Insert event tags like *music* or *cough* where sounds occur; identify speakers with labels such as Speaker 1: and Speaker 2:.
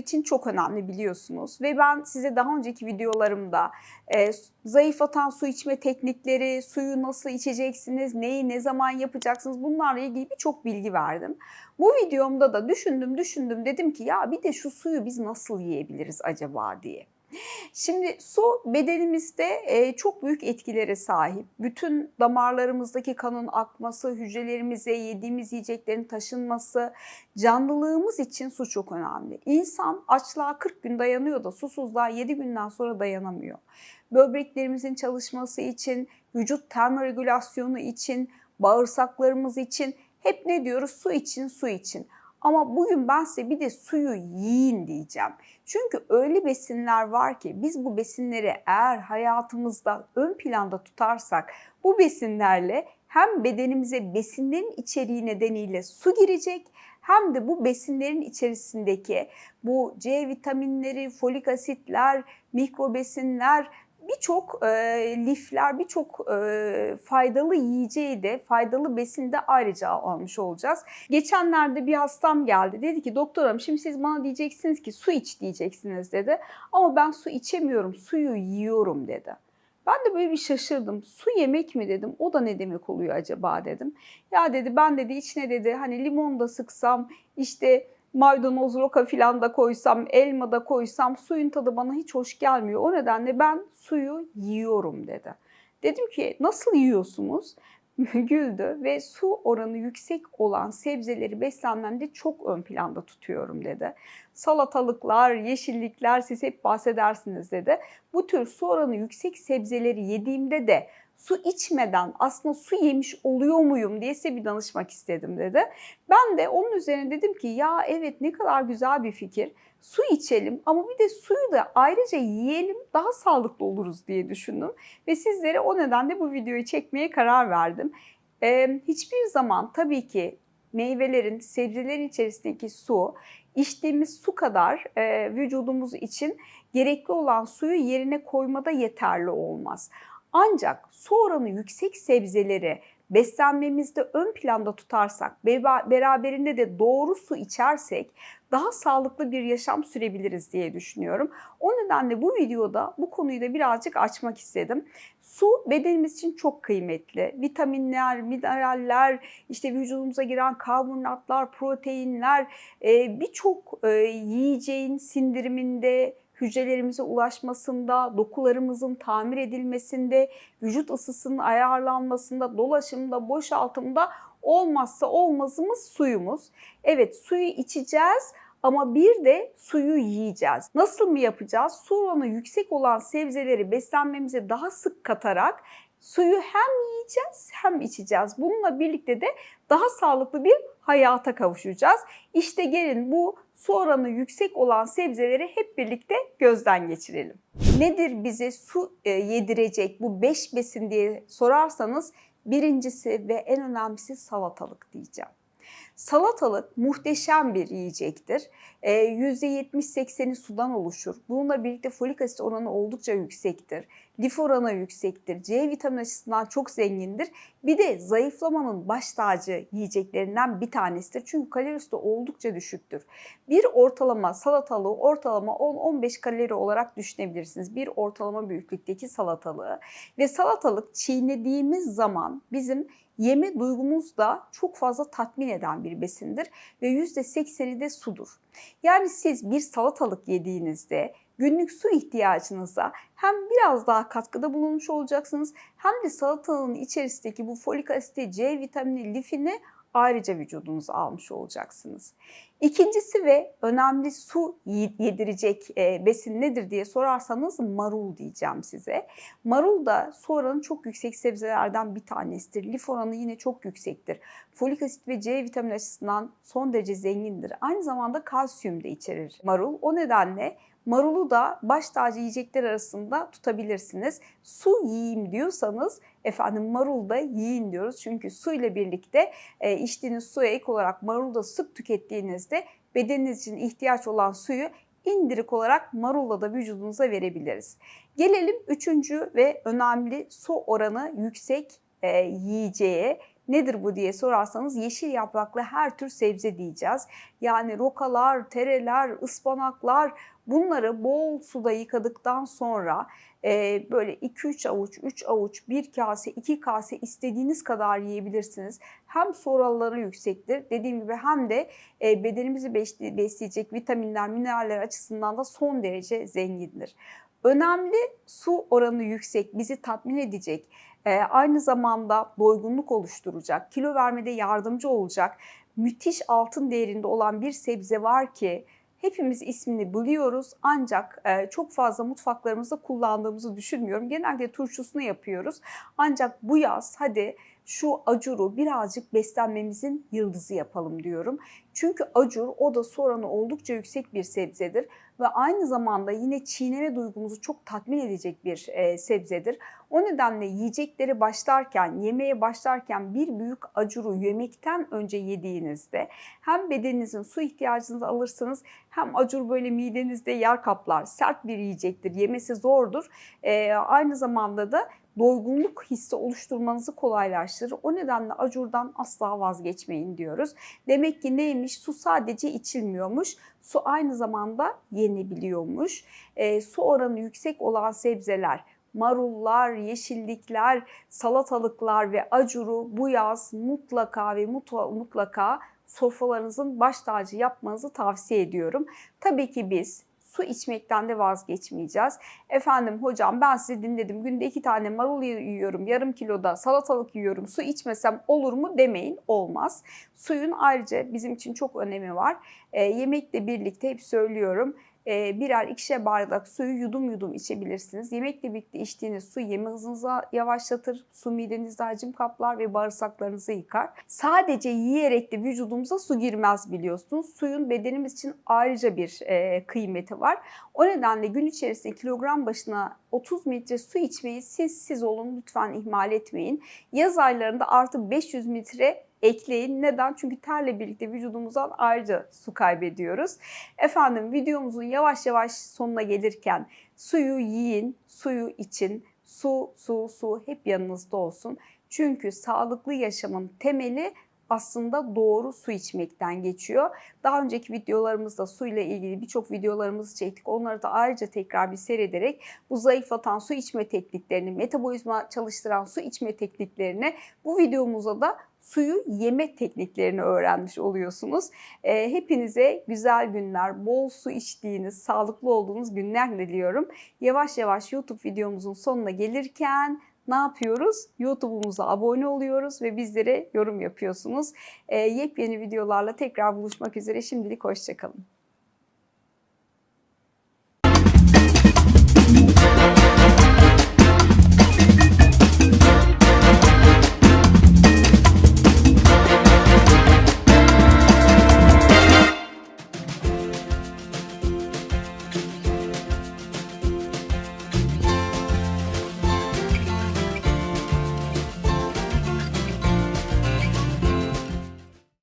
Speaker 1: için çok önemli biliyorsunuz. Ve ben size daha önceki videolarımda e, zayıflatan su içme teknikleri, suyu nasıl içeceksiniz, neyi ne zaman yapacaksınız bunlarla ilgili birçok bilgi verdim. Bu videomda da düşündüm düşündüm dedim ki ya bir de şu suyu biz nasıl yiyebiliriz acaba diye. Şimdi su bedenimizde çok büyük etkilere sahip. Bütün damarlarımızdaki kanın akması, hücrelerimize yediğimiz yiyeceklerin taşınması, canlılığımız için su çok önemli. İnsan açlığa 40 gün dayanıyor da susuzluğa 7 günden sonra dayanamıyor. Böbreklerimizin çalışması için, vücut termoregülasyonu için, bağırsaklarımız için hep ne diyoruz? Su için, su için. Ama bugün ben size bir de suyu yiyin diyeceğim. Çünkü öyle besinler var ki biz bu besinleri eğer hayatımızda ön planda tutarsak bu besinlerle hem bedenimize besinlerin içeriği nedeniyle su girecek hem de bu besinlerin içerisindeki bu C vitaminleri, folik asitler, mikrobesinler birçok e, lifler, birçok e, faydalı yiyeceği de, faydalı besin de ayrıca almış olacağız. Geçenlerde bir hastam geldi. Dedi ki doktorum şimdi siz bana diyeceksiniz ki su iç diyeceksiniz dedi. Ama ben su içemiyorum, suyu yiyorum dedi. Ben de böyle bir şaşırdım. Su yemek mi dedim. O da ne demek oluyor acaba dedim. Ya dedi ben dedi içine dedi hani limon da sıksam işte maydanoz, roka filan da koysam, elma da koysam suyun tadı bana hiç hoş gelmiyor. O nedenle ben suyu yiyorum dedi. Dedim ki nasıl yiyorsunuz? *laughs* Güldü ve su oranı yüksek olan sebzeleri beslenmemde çok ön planda tutuyorum dedi. Salatalıklar, yeşillikler siz hep bahsedersiniz dedi. Bu tür su oranı yüksek sebzeleri yediğimde de su içmeden aslında su yemiş oluyor muyum diye size bir danışmak istedim dedi. Ben de onun üzerine dedim ki ya evet ne kadar güzel bir fikir. Su içelim ama bir de suyu da ayrıca yiyelim daha sağlıklı oluruz diye düşündüm. Ve sizlere o nedenle bu videoyu çekmeye karar verdim. Ee, hiçbir zaman tabii ki meyvelerin, sebzelerin içerisindeki su içtiğimiz su kadar e, vücudumuz için gerekli olan suyu yerine koymada yeterli olmaz. Ancak su oranı yüksek sebzeleri beslenmemizde ön planda tutarsak, beraberinde de doğru su içersek daha sağlıklı bir yaşam sürebiliriz diye düşünüyorum. O nedenle bu videoda bu konuyu da birazcık açmak istedim. Su bedenimiz için çok kıymetli. Vitaminler, mineraller, işte vücudumuza giren karbonhidratlar, proteinler, birçok yiyeceğin sindiriminde, hücrelerimize ulaşmasında, dokularımızın tamir edilmesinde, vücut ısısının ayarlanmasında, dolaşımda, boşaltımda olmazsa olmazımız suyumuz. Evet suyu içeceğiz ama bir de suyu yiyeceğiz. Nasıl mı yapacağız? Su oranı yüksek olan sebzeleri beslenmemize daha sık katarak suyu hem yiyeceğiz hem içeceğiz. Bununla birlikte de daha sağlıklı bir hayata kavuşacağız. İşte gelin bu su oranı yüksek olan sebzeleri hep birlikte gözden geçirelim. Nedir bize su e, yedirecek bu 5 besin diye sorarsanız birincisi ve en önemlisi salatalık diyeceğim. Salatalık muhteşem bir yiyecektir. %70-80'i sudan oluşur. Bununla birlikte folik asit oranı oldukça yüksektir. Lif oranı yüksektir. C vitamini açısından çok zengindir. Bir de zayıflamanın baş tacı yiyeceklerinden bir tanesidir. Çünkü kalorisi de oldukça düşüktür. Bir ortalama salatalığı ortalama 10-15 kalori olarak düşünebilirsiniz. Bir ortalama büyüklükteki salatalığı. Ve salatalık çiğnediğimiz zaman bizim yeme duygumuz da çok fazla tatmin eden bir besindir ve %80'i de sudur. Yani siz bir salatalık yediğinizde günlük su ihtiyacınıza hem biraz daha katkıda bulunmuş olacaksınız hem de salatalığın içerisindeki bu folik asiti, C vitamini, lifini ayrıca vücudunuza almış olacaksınız. İkincisi ve önemli su yedirecek e, besin nedir diye sorarsanız marul diyeceğim size. Marul da su oranı çok yüksek sebzelerden bir tanesidir. Lif oranı yine çok yüksektir. Folik asit ve C vitamini açısından son derece zengindir. Aynı zamanda kalsiyum da içerir marul. O nedenle marulu da baş tacı yiyecekler arasında tutabilirsiniz. Su yiyeyim diyorsanız efendim marul da yiyin diyoruz. Çünkü su ile birlikte e, içtiğiniz suya ek olarak marulu da sık tükettiğinizde bedeniniz için ihtiyaç olan suyu indirik olarak marulla da vücudunuza verebiliriz. Gelelim üçüncü ve önemli su oranı yüksek e, yiyeceğe Nedir bu diye sorarsanız yeşil yapraklı her tür sebze diyeceğiz. Yani rokalar, tereler, ıspanaklar bunları bol suda yıkadıktan sonra e, böyle 2-3 avuç, 3 avuç, 1 kase, 2 kase istediğiniz kadar yiyebilirsiniz. Hem soralları yüksektir dediğim gibi hem de e, bedenimizi besleyecek vitaminler, mineraller açısından da son derece zengindir. Önemli su oranı yüksek, bizi tatmin edecek, e, aynı zamanda doygunluk oluşturacak, kilo vermede yardımcı olacak müthiş altın değerinde olan bir sebze var ki hepimiz ismini biliyoruz ancak e, çok fazla mutfaklarımızda kullandığımızı düşünmüyorum. Genelde turşusunu yapıyoruz. Ancak bu yaz hadi şu acuru birazcık beslenmemizin yıldızı yapalım diyorum. Çünkü acur o da su oranı oldukça yüksek bir sebzedir ve aynı zamanda yine çiğneme duygumuzu çok tatmin edecek bir e, sebzedir. O nedenle yiyecekleri başlarken, yemeğe başlarken bir büyük acuru yemekten önce yediğinizde hem bedeninizin su ihtiyacınızı alırsınız hem acur böyle midenizde yer kaplar. Sert bir yiyecektir, yemesi zordur. E, aynı zamanda da doygunluk hissi oluşturmanızı kolaylaştırır. O nedenle acurdan asla vazgeçmeyin diyoruz. Demek ki neymiş? Su sadece içilmiyormuş. Su aynı zamanda yenebiliyormuş. E, su oranı yüksek olan sebzeler marullar, yeşillikler, salatalıklar ve acuru bu yaz mutlaka ve mutlaka sofralarınızın baş tacı yapmanızı tavsiye ediyorum. Tabii ki biz su içmekten de vazgeçmeyeceğiz. Efendim hocam ben sizi dinledim. Günde iki tane marul yiyorum, yarım kiloda salatalık yiyorum. Su içmesem olur mu demeyin. Olmaz. Suyun ayrıca bizim için çok önemi var. E, yemekle birlikte hep söylüyorum birer ikişer bardak suyu yudum yudum içebilirsiniz. Yemekle birlikte içtiğiniz su yeme hızınızı yavaşlatır, su midenizde hacim kaplar ve bağırsaklarınızı yıkar. Sadece yiyerek de vücudumuza su girmez biliyorsunuz. Suyun bedenimiz için ayrıca bir e, kıymeti var. O nedenle gün içerisinde kilogram başına 30 litre su içmeyi siz siz olun lütfen ihmal etmeyin. Yaz aylarında artı 500 litre ekleyin. Neden? Çünkü terle birlikte vücudumuzdan ayrıca su kaybediyoruz. Efendim videomuzun yavaş yavaş sonuna gelirken suyu yiyin, suyu için. Su, su, su hep yanınızda olsun. Çünkü sağlıklı yaşamın temeli aslında doğru su içmekten geçiyor. Daha önceki videolarımızda su ile ilgili birçok videolarımızı çektik. Onları da ayrıca tekrar bir seyrederek bu zayıflatan su içme tekniklerini, metabolizma çalıştıran su içme tekniklerini bu videomuza da suyu yeme tekniklerini öğrenmiş oluyorsunuz. E, hepinize güzel günler, bol su içtiğiniz, sağlıklı olduğunuz günler diliyorum. Yavaş yavaş YouTube videomuzun sonuna gelirken ne yapıyoruz? YouTube'umuza abone oluyoruz ve bizlere yorum yapıyorsunuz. E, yepyeni videolarla tekrar buluşmak üzere. Şimdilik hoşçakalın.